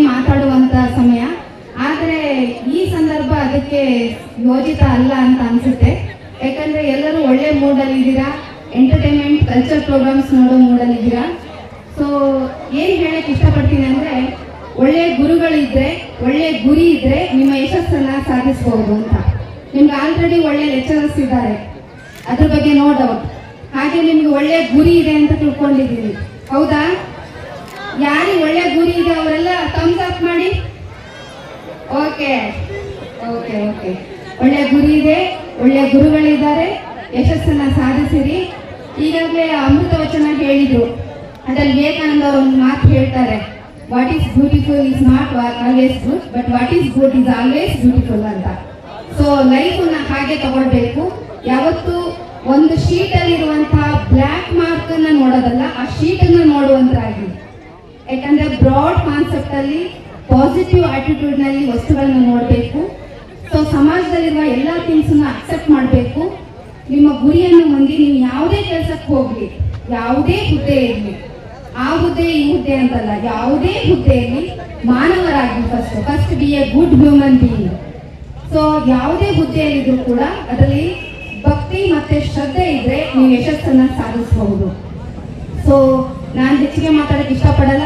ಮಾತಾಡುವಂತ ಸಮಯ. ಆದರೆ ಈ ಸಂದರ್ಭ ಅದಕ್ಕೆ ಯೋಜಿತ ಅಲ್ಲ ಅಂತ ಅನ್ಸುತ್ತೆ. ಯಾಕಂದ್ರೆ ಎಲ್ಲರೂ ಒಳ್ಳೆ ಮೂಡಲ್ಲಿ ಇದ್ದೀರಾ? ಎಂಟರ್ಟೈನ್ಮೆಂಟ್ ಕಲ್ಚರ್ ಪ್ರೋಗ್ರಾಮ್ಸ್ ನೋಡೋ ಮೂಡಲ್ಲಿ ಇದ್ದೀರಾ? ಸೊ ಏನ್ ಹೇಳಕ್ ಇಷ್ಟಪಡ್ತೀನಿ ಅಂದ್ರೆ, ಒಳ್ಳೆ ಗುರುಗಳಿದ್ರೆ, ಒಳ್ಳೆ ಗುರಿ ಇದ್ರೆ ನಿಮ್ಮ ಯಶಸ್ಸನ್ನ ಸಾಧಿಸಬಹುದು ಅಂತ. ನಿಮ್ಗೆ ಆಲ್ರೆಡಿ ಒಳ್ಳೆ ಲೆಕ್ಚರರ್ಸ್ ಇದ್ದಾರೆ. ಅದ್ರ ಬಗ್ಗೆ ನೋ ಹಾಗೆ ನಿಮ್ಗೆ ಒಳ್ಳೆ ಗುರಿ ಇದೆ ಅಂತ ತಿಳ್ಕೊಂಡಿದ್ದೀನಿ ಹೌದಾ? ಒಳ್ಳೆ ಇದೆ, ಅವರೆಲ್ಲ ಥಮ್ಸ್ ಅಪ್ ಮಾಡಿ. ಓಕೆ ಓಕೆ ಓಕೆ ಒಳ್ಳೆ ಗುರಿ ಇದೆ, ಒಳ್ಳೆ ಗುರುಗಳಿದ್ದಾರೆ. ಯಶಸ್ಸನ್ನ ಸಾಧಿಸಿರಿ. ಈಗಾಗಲೇ ಅಮೃತ ವಚನ ಹೇಳಿದ್ರು. ಅದ್ರಲ್ಲಿ ವಿವೇಕಾನಂದ ಒಂದು ಮಾತು ಹೇಳ್ತಾರೆ. What is beautiful is not always good but what is good is always beautiful ಅಂತ. ಸೊ ಲೈಫನ್ನ ಹಾಗೆ ತಗೊಳ್ಬೇಕು. ಯಾವತ್ತು ಒಂದು ಶೀಟ್ ಅಲ್ಲಿರುವಂತಹ ಬ್ಲ್ಯಾಕ್ ಮಾರ್ಕ್ ಅನ್ನ ನೋಡೋದಲ್ಲ, ಆ ಶೀಟ್ ನೋಡುವಂತಾಗಿ ಯಾಕಂದ್ರೆ ಬ್ರಾಡ್ ಕಾನ್ಸೆಪ್ಟ್ ಅಲ್ಲಿ ಪಾಸಿಟಿವ್ ಆಟಿಟ್ಯೂಡ್ನಲ್ಲಿ ವಸ್ತುಗಳನ್ನ ನೋಡಬೇಕು. ಸೊ ಸಮಾಜದಲ್ಲಿರುವ ಎಲ್ಲಾ ಥಿಂಗ್ಸ್ ಅಕ್ಸೆಪ್ಟ್ ಮಾಡಬೇಕು. ನಿಮ್ಮ ಗುರಿಯನ್ನು ಹೊಂದಿ ನೀವು ಯಾವುದೇ ಕೆಲಸಕ್ಕೆ ಹೋಗ್ಲಿ, ಯಾವುದೇ ಹುದ್ದೆ ಇರಲಿ, ಆ ಹುದ್ದೆ, ಈ ಹುದ್ದೆ ಅಂತಲ್ಲ, ಯಾವುದೇ ಹುದ್ದೆಯಲ್ಲಿ ಮಾನವರಾಗಿ first first be a good human being so ಯಾವುದೇ ಹುದ್ದೆಯಲ್ಲಿದ್ರು ಕೂಡ ಅದರಲ್ಲಿ ಭಕ್ತಿ ಮತ್ತೆ ಶ್ರದ್ಧೆ ಇದ್ರೆ ನೀವು ಯಶಸ್ಸನ್ನ ಸಾಧಿಸಬಹುದು. ಸೊ ನಾನು ಹೆಚ್ಚಿಗೆ ಮಾತಾಡಕ್ಕೆ ಇಷ್ಟಪಡಲ್ಲ.